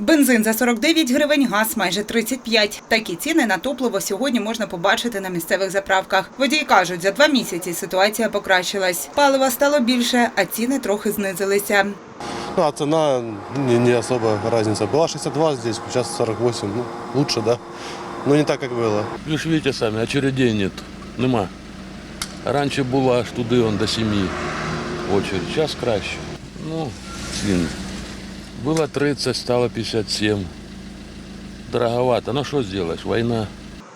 Бензин за 49 гривень, газ майже 35. Такі ціни на топливо сьогодні можна побачити на місцевих заправках. Водії кажуть, за два місяці ситуація покращилась. Палива стало більше, а ціни трохи знизилися. Ну, а цена не, не особо разница. Была 62 здесь, сейчас 48. Ну, лучше, да. Но не так, как было. Ви ж бачите самі, очередей нет. Нема. Раніше було аж туди он, до сім'ї очередь. Зараз краще. Ну, ціни. Було 30, стало 57. Дороговато. Ну що зробиш? Війна.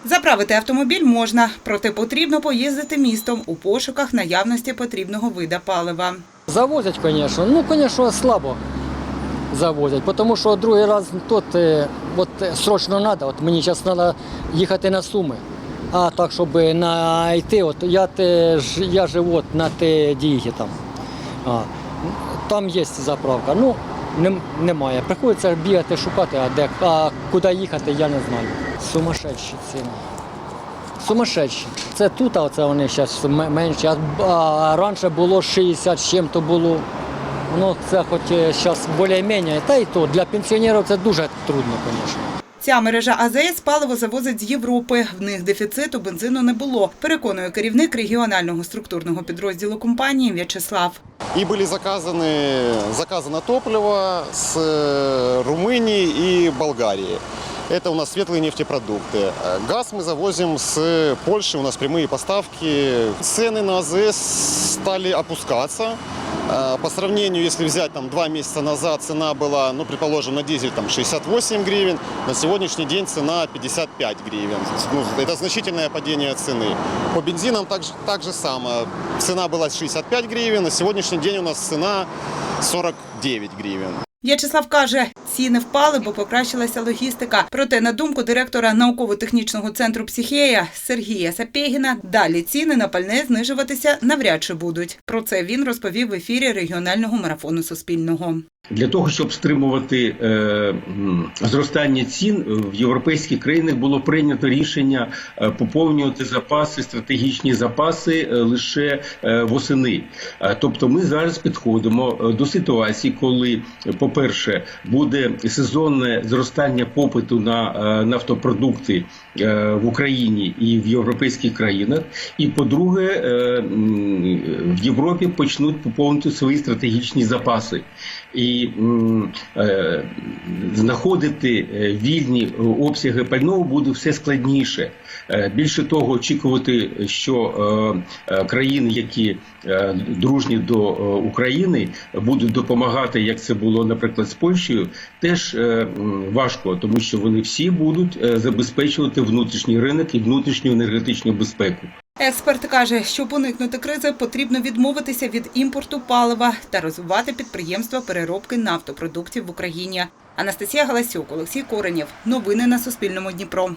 Заправити автомобіль можна, проте потрібно поїздити містом у пошуках наявності потрібного вида палива. Завозять, звісно. Ну, звісно, слабо завозять, тому що другий раз тут е, от, е, срочно треба. От мені зараз треба їхати на Суми. А так, щоб знайти, от я, те, ж- я живу от на те дігі там. А, там є заправка. Ну, немає. Приходиться бігати, шукати, а де а куди їхати, я не знаю. Сумасшедші ціни. Сумасшедші. Це тут, а це вони зараз менші. А, раніше було 60 з чим-то було. Ну, це хоч зараз більш-менш, та й то для пенсіонерів це дуже трудно, звісно. Ця мережа АЗС паливо завозить з Європи. В них дефіциту бензину не було. Переконує керівник регіонального структурного підрозділу компанії В'ячеслав. И были заказаны, заказано топливо с э, Румынии и Болгарии. Это у нас светлые нефтепродукты. Э, Газ мы завозим с Польши, у нас прямые поставки. Цены на АЗС стали опускаться. Э, По сравнению, если взять там два месяца назад, цена была, ну, предположим, на дизель там 68 гривен, на сегодняшний день цена 55 гривен. Ну, это значительное падение цены. По бензинам так, же- так же самое. Цена была 65 гривен, на сегодняшний день у нас цена 49 гривен. В'ячеслав каже, ціни впали, бо покращилася логістика. Проте, на думку директора науково-технічного центру «Психея» Сергія Сапєгіна, далі ціни на пальне знижуватися навряд чи будуть. Про це він розповів в ефірі регіонального марафону Суспільного. Для того щоб стримувати е, зростання цін в європейських країнах було прийнято рішення е, поповнювати запаси, стратегічні запаси е, лише е, восени. Тобто, ми зараз підходимо до ситуації, коли, по-перше, буде сезонне зростання попиту на нафтопродукти в Україні і в європейських країнах. І по-друге, в Європі почнуть поповнити свої стратегічні запаси. І м, е, знаходити е, вільні обсяги пального буде все складніше. Е, Більше того, очікувати, що е, е, країни, які е, дружні до е, України, будуть допомагати, як це було, наприклад, з Польщею, теж е, важко, тому що вони всі будуть е, забезпечувати внутрішній ринок і внутрішню енергетичну безпеку. Експерт каже, щоб уникнути кризи, потрібно відмовитися від імпорту палива та розвивати підприємства переробки нафтопродуктів в Україні. Анастасія Галасюк, Олексій Коренєв. Новини на Суспільному Дніпро.